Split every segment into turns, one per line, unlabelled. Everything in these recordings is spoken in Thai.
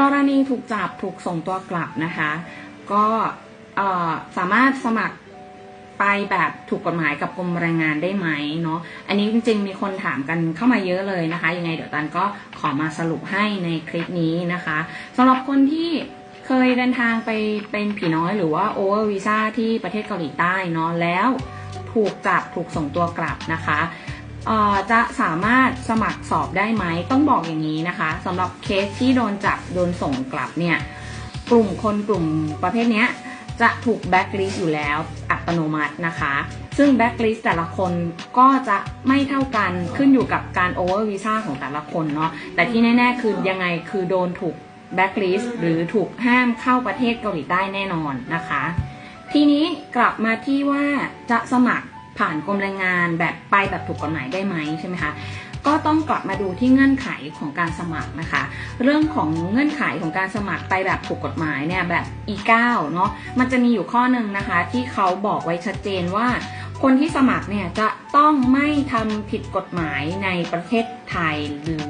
กรณีถูกจับถูกส่งตัวกลับนะคะ ก็สามารถสมัครไปแบบถูกกฎหมายกับกรมแรงงานได้ไหมเนาะ อันนี้จริงๆมีคนถามกันเข้ามาเยอะเลยนะคะ ยังไงเดี๋ยวตันก็ขอมาสรุปให้ในคลิปนี้นะคะสำหรับคนที่เคยเดินทางไปเป็นผีน้อยหรือว่าโอเวอร์วีซ่าที่ประเทศเกาหลีใต้เนาะแล้วถูกจับถูกส่งตัวกลับนะคะ จะสามารถสมัครสอบได้ไหมต้องบอกอย่างนี้นะคะสำหรับเคสที่โดนจับโดนส่งกลับเนี่ยกลุ่มคนกลุ่มประเภทนี้จะถูกแบ็กลิสต์อยู่แล้วอัตโนมัตินะคะ ซึ่งแบ็กลิสต์แต่ละคนก็จะไม่เท่ากันขึ้นอยู่กับการโอเวอร์วีซ่าของแต่ละคนเนาะแต่ที่แน่ๆคือยังไงคือโดนถูกแบ็กลิสต์หรือถูกห้ามเข้าประเทศเกาหลีใต้แน่นอนนะคะ ทีนี้กลับมาที่ว่าจะสมัคร ผ่านกรมแรงงานแบบไปแบบถูกกฎหมายได้ไหมใช่ไหมคะก็ต้องกลับมาดูที่เงื่อนไขของการสมัครนะคะ เรื่องของเงื่อนไขของการสมัครไปแบบถูกกฎหมายเนี่ยแบบ E9 เนาะมันจะมีอยู่ข้อหนึ่งนะคะ ที่เขาบอกไว้ชัดเจนว่า คนที่สมัครเนี่ยจะต้องไม่ทำผิดกฎหมายในประเทศไทยหรือ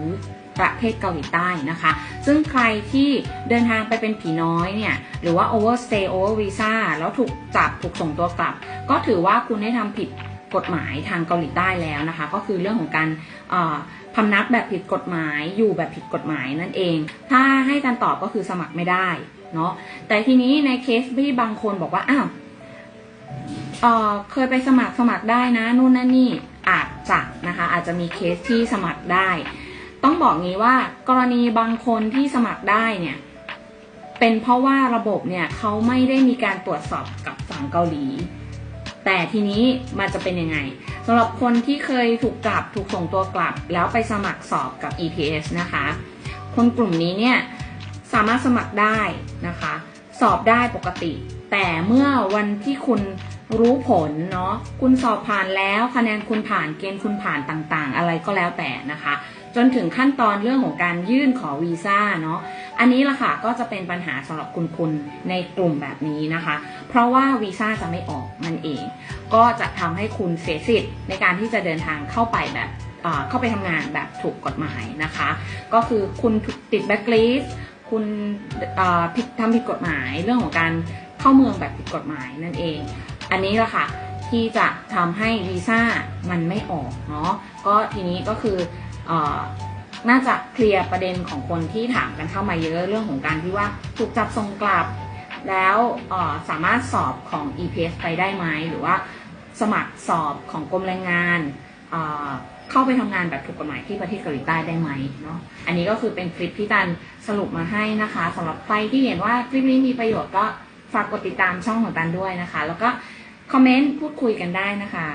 ประเทศเกาหลีใต้นะคะ ซึ่งใครที่เดินทางไปเป็นผีน้อยเนี่ย หรือว่า overstay over visa แล้วถูกจับถูกส่งตัวกลับ ก็ถือว่าคุณได้ทำผิดกฎหมายทางเกาหลีใต้แล้วนะคะ ก็คือเรื่องของการพำนักแบบผิดกฎหมายอยู่แบบผิดกฎหมายนั่นเอง ถ้าให้การตอบก็คือสมัครไม่ได้เนาะแต่ทีนี้ในเคสที่บางคนบอกว่าอ้าวเเคยไปสมัครสมัครได้นะนู่นนั่นนี่อาจจะนะคะอาจจะมีเคสที่สมัครได้ ต้องบอกงี้ว่ากรณีบางคนที่สมัครได้เนี่ย เป็นเพราะว่าระบบเนี่ยเขาไม่ได้มีการตรวจสอบกับฝั่งเกาหลี แต่ทีนี้มันจะเป็นยังไงสำหรับคนที่เคยถูกกลับถูกส่งตัวกลับ แล้วไปสมัครสอบกับ EPS นะคะ คนกลุ่มนี้เนี่ยสามารถสมัครได้นะคะ สอบได้ปกติ แต่เมื่อวันที่คุณรู้ผลเนาะคุณสอบผ่านแล้วคะแนนคุณผ่านเกณฑ์คุณผ่านต่างๆ อะไรก็แล้วแต่นะคะ จนถึงขั้นตอนเรื่องของการยื่นขอวีซ่าเนาะอันนี้ล่ะค่ะก็จะเป็นปัญหาสำหรับคุณคุณในกลุ่มแบบนี้นะคะ เพราะว่าวีซ่าจะไม่ออกนั่นเอง ก็จะทำให้คุณเสียสิทธิ์ในการที่จะเดินทางเข้าไปแบบเข้าไปทำงานแบบถูกกฎหมายนะคะ ก็คือคุณติดแบ็กลิสคุณผิดทำผิดกฎหมายเรื่องของการเข้าเมืองแบบผิดกฎหมายนั่นเอง อันนี้แหละค่ะที่จะทำให้วีซ่ามันไม่ออกเนาะก็ทีนี้ก็คือ น่าจะเคลียร์ประเด็นของคนที่ถามกันเข้ามาเยอะเรื่องของการที่ว่าถูกจับส่งกลับ แล้วสามารถสอบของ EPS ไปได้ไหมหรือว่าสมัครสอบของกรมแรงงานเอ่อเข้าไปทำงานแบบถูกกฎหมายที่ประเทศเกาหลีใต้ได้ไหมเนาะ อันนี้ก็คือเป็นคลิปที่ตันสรุปมาให้นะคะสำหรับใครที่เห็นว่าคลิปนี้มีประโยชน์ก็ฝากกดติดตามช่องของตันด้วยนะคะ แล้วก็คอมเมนต์พูดคุยกันได้นะคะ